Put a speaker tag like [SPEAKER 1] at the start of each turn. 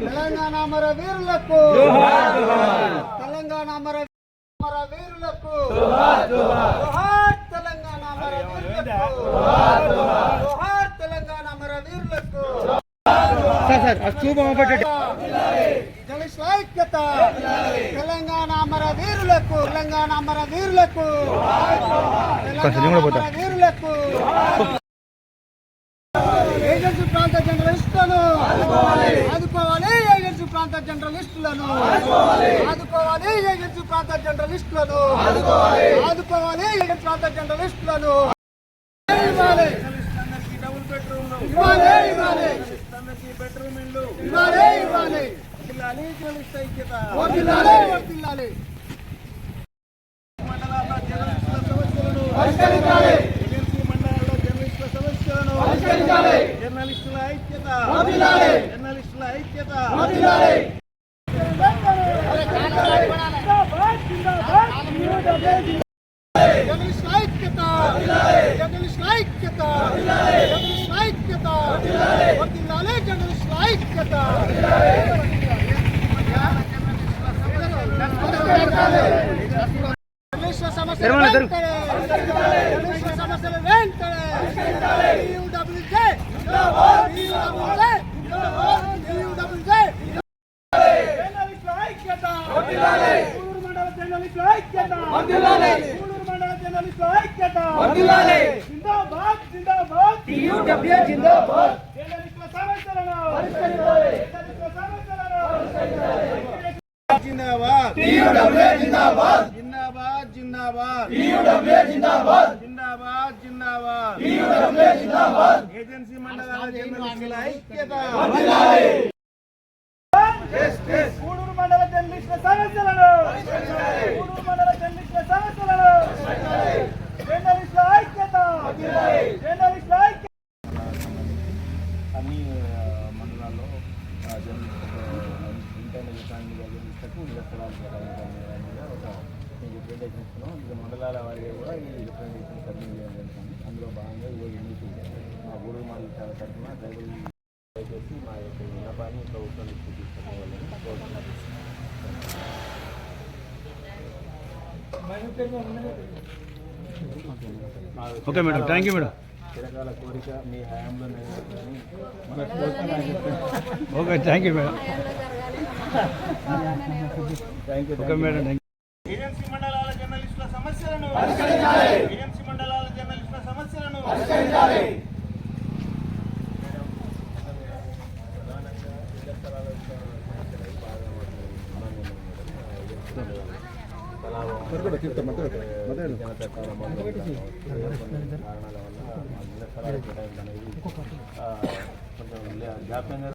[SPEAKER 1] తెలంగాణ మర వీరులకు తెలంగాణ మర మర వీరులకు జోహార్ తెలంగాణ మర వీరులకు జోహార్ తెలంగాణ మర వీరులకు జలిస్ ఐక్యత తెలంగాణ మర వీరులకు తెలంగాణ మర వీరులకు. వీరులకు. ఏజెన్సీ ప్రాంత జర్నలిస్టులను. ఆదుకోవాలి ఏజెన్సీ ప్రాంత జర్నలిస్టులను. ఆదుకోవాలి ఏజెన్సీ ప్రాంత జర్నలిస్టులను. ఆదుకోవాలి ఏజెన్సీ ప్రాంత జర్నలిస్టులను. ఇవ్వాలి. ఇవ్వాలి ఇవ్వాలి. ఇవ్వాలి ఇవ్వాలి. వర్ధిల్లాలి వర్ధిల్లాలి పరిష్కరించాలి.
[SPEAKER 2] జర్నలిస్టుల ఐక్యత.
[SPEAKER 1] వర్ధిల్లాలి
[SPEAKER 2] జర్నలిస్టుల ఐక్యత.
[SPEAKER 1] వర్ధిల్లాలి జర్నలిస్ట్ ఐక్యత జర్నలిస్ట్ ఐక్యత జర్నలిస్ట్ ఐక్యత వర్ధిల్లాలి జర్నలిస్ట్ ఐక్యత. జర్నలిస్టుల సమస్యలు వెంటనే జర్నలిస్టుల సమస్యలు వెంటనే టీయూడబ్ల్యూజే టీయూడబ్ల్యూజే టీయూడబ్ల్యూజే
[SPEAKER 2] జర్నలిస్టుల ఐక్యత. మండల జర్నలిస్టుల ఐక్యత జర్నలిస్టుల ఐక్యత! జిందాబాద్ జిందాబాద్!
[SPEAKER 1] టీయూడబ్ల్యూ జిందాబాద్!
[SPEAKER 2] జర్నలిస్టుల సమస్యలను జర్నలిస్టుల సమస్యలను జిందాబాద్
[SPEAKER 1] టీయూడబ్ల్యూ జిందాబాద్!
[SPEAKER 2] జిందాబాద్ జిందాబాద్!
[SPEAKER 1] టీయూడబ్ల్యూ జిందాబాద్!
[SPEAKER 2] జిందాబాద్ జిందాబాద్!
[SPEAKER 1] టీయూడబ్ల్యూ జిందాబాద్!
[SPEAKER 2] ఏజెన్సీ మండలాల జర్నలిస్టుల ఐక్యత! గూడూరు మండల జర్నలిస్టుల సమస్యలను జర్నలిస్టుల ఐక్యత జర్నలిస్టుల ఐక్యత
[SPEAKER 3] అన్ని మండలాల్లో ఆ, జర్నలిస్టులకు ఇంటర్నెట్ ఎకానమీ జర్నలిస్టులకు రిప్రజెంటేషన్ ఇస్తున్నాం ఇది మండలాల వారిగా కూడా ఈ రిప్రజెంటేషన్ సబ్మిట్ చేయడం జరుగుతుంది అందులో భాగంగా ఈరోజు ఎన్నికలు మా గూడూరు చాలా తరఫున డ్రైవర్ దయచేసి మా యొక్క విన్నపాన్ని ప్రభుత్వం దృష్టికి తీసుకురావాలని కోరుతున్నాను
[SPEAKER 4] okay madam thank you madam.
[SPEAKER 3] చిరకాల కోరిక మీ హయాంలో నెరవేర్చాలని మనస్ఫూర్తిగా చెప్తున్నాను.
[SPEAKER 4] Okay thank you madam.
[SPEAKER 3] Thank you
[SPEAKER 4] okay madam thank
[SPEAKER 2] agency మండలాల జర్నలిస్టుల సమస్యలను ఏజెన్సీ మండలాల జర్నలిస్టుల సమస్యలను
[SPEAKER 3] ಕಾರಣಗಳ ವల్ల